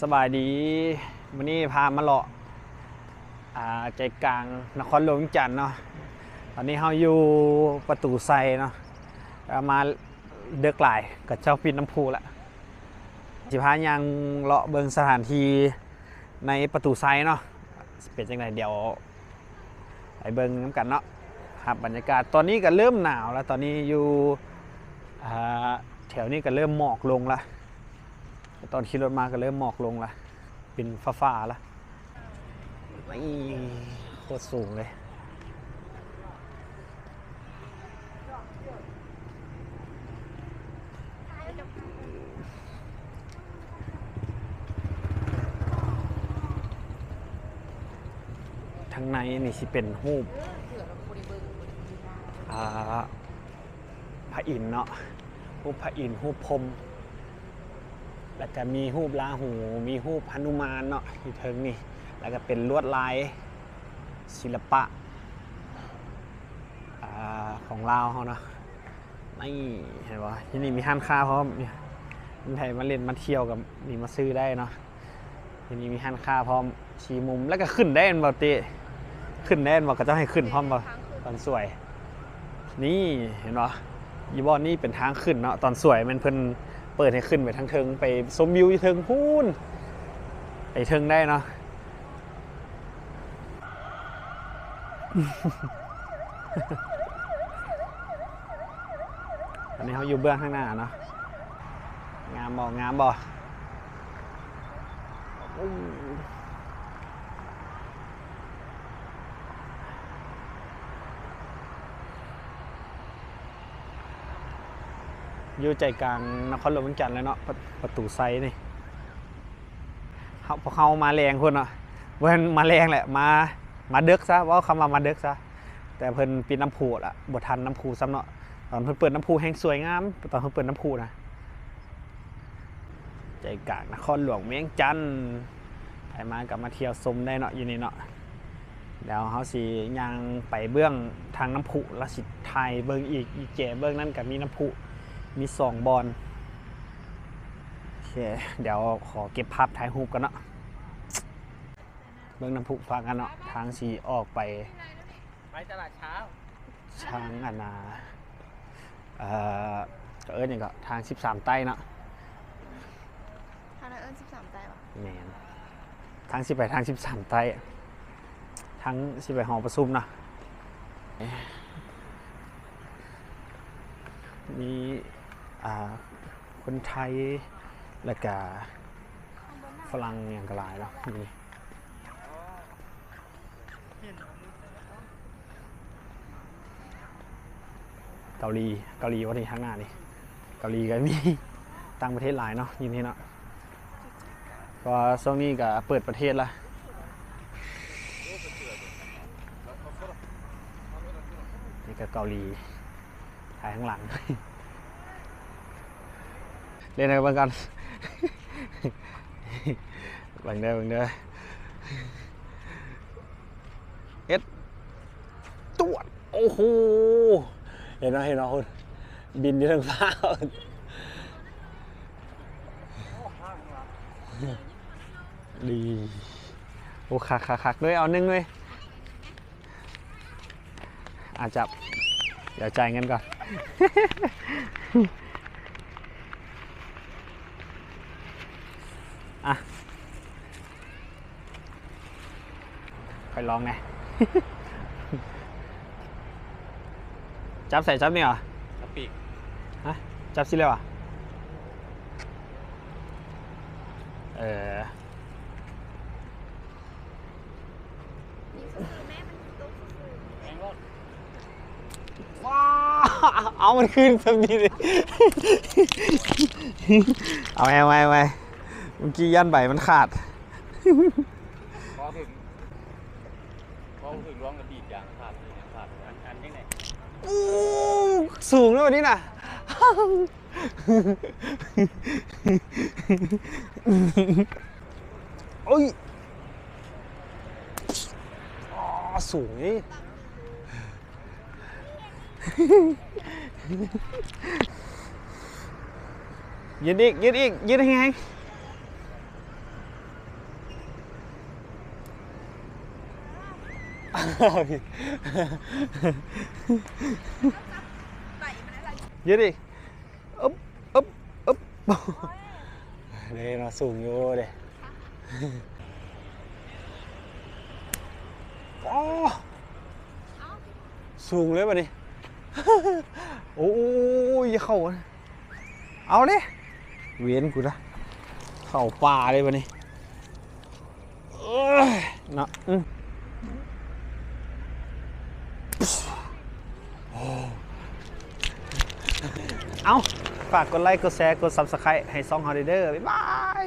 สบายดีวันนี้พามาเลาะใจกลางนครหลวงจันทน์เนาะตอนนี้เราอยู่ประตูไซเนาะมาเดือกหลายกับเจ้าปิดน้ำพูละสิพายังเลาะเบิงสถานที่ในประตูไซเนาะเป็นจังไงเดี๋ยวไปเบิงน้ำกันเนาะครับบรรยากาศตอนนี้ก็เริ่มหนาวแล้วตอนนี้อยู่แถวนี้ก็เริ่มหมอกลงละ ตอนขี่รถมาก็เริ่มหมอกลงละเป็นฟ้าๆละนี่โคตรสูงเลย ทางในนี่สิเป็นรูปอ่าพระอินเนาะรูปพระอินทร์รูปพรม แล้วก็มีรูปลาหู มีรูปหนุมานเนาะอยู่เทิงนี่ แล้วก็เป็นลวดลายศิลปะอของลาวเขาเนาะนี่เห็นปะที่นี่มีห้านค้าพร้อมคนไทยมาเล่นมาเที่ยวกับนี่มาซื้อได้เนาะที่นี่มีห้านค้าพร้อมชี้มุมแล้วก็ขึ้นได้บ่เตขึ้นได้บ่ก็จะให้ขึ้นพร้อมบ่ตอนสวย นี่เห็นปะยีบอนนี่เป็นทางขึ้นเนาะตอนสวยมันเพิ่น เปิดให้ขึ้นไปทางเทิงไปชมวิวเทิงพูนไปเทิงได้เนาะอันนี้เขาอยู่เบื้องข้างหน้าเนาะงามบ่งามบ่อู้ อยู่ใจกลางนครหลวงเวียงจันทน์เลยเนาะประประตูไซนี่เขาพอเขามาแรงเพิ่นเนาะเพิ่นมาแรงแหละมามาเดึกซะว่าคำว่ามาเดึกซะแต่เพิ่นปิดน้ำพุละบ่ทันน้ำพุซ้ำเนาะตอนเพิ่นเปิดน้ำพุแห่งสวยงามตอนเพิ่นเปิดน้ำพุนะใจกลางนครหลวงเวียงจันทน์ไปมากับมาเที่ยวชมได้เนาะอยู่นี่เนาะเดี๋ยวเขาสิย่างไปเบื้องทางน้ำพุแล้วสิไทยเบิ่งอีกอีกแก่เบื้องนั้นก็มีน้ำพุ มีสองบอลโอเค เดี๋ยวขอเก็บภาพถ่ายรูปกันเนาะเบื้องน้ำพุฟังกันเนาะทางสีออกไปไปตลาดเช้าทางอันนาเอ่อก็เอิ้นอย่างก็ทาง 13 ใต้เนาะทางไลเอิร์น13ได้ปะแมนทางสิไปทาง 13 ใต้ทางสิไปหอประชุมเนาะมีอ่า คนไทยแล้วก็ฝรั่งอย่างกระลายเนาะนี่เกาหลีเกาหลีวันนี้ข้างหน้านี่เกาหลีก็มีต่างประเทศหลายเนาะยินดีเนาะก็ช่วงนี้ก็เปิดประเทศละนี่ก็เกาหลีถ่ายข้างหลัง เล่นอะไรบ้างกันบังเด้อบังเด้อเอ็ดตวดโอ้โหเห็นไหมเห็นไหมคุณบินอยู่ทางฟ้าดีโอ้คักคักคักด้วยเอาหนึ่งด้วยอาจับ เดี๋ยวจ่ายเงินก่อน อะไปลองไง จับใส่จับนี่เหรอกระปิกฮะ จับสิเลยเหรอเออนี่คือแม่มันตุ๊กคือแพงรถว้าวเอา มันขึ้นแบบนี้เลยเอาไงเอาไงเอาไง เมื่อกี้ยันใบมันขาด พอถึงพอถึงร้องกระดีดยางขาดเลยยางขาดอันอันยังไงอู้สูงด้วยวันนี้น่ะ โอ้ยอ๋อสูงนี่ ยืนอีกยืนอีกยืนแห้ง ยืดดิอึ๊บอึ๊บอึ๊บเด้มาสูงอยู่เด้อ๋อเอ้าสูงเลยป่ะนี่โอ้ยเข้าเอาเลยเวียนกูนะเข้าป่าเลยป่ะนี่เอ้ยเนาะ เอาฝากกดไลค์ กดแชร์ กด Subscribe ให้ซองฮอลิเดอร์บ๊ายบาย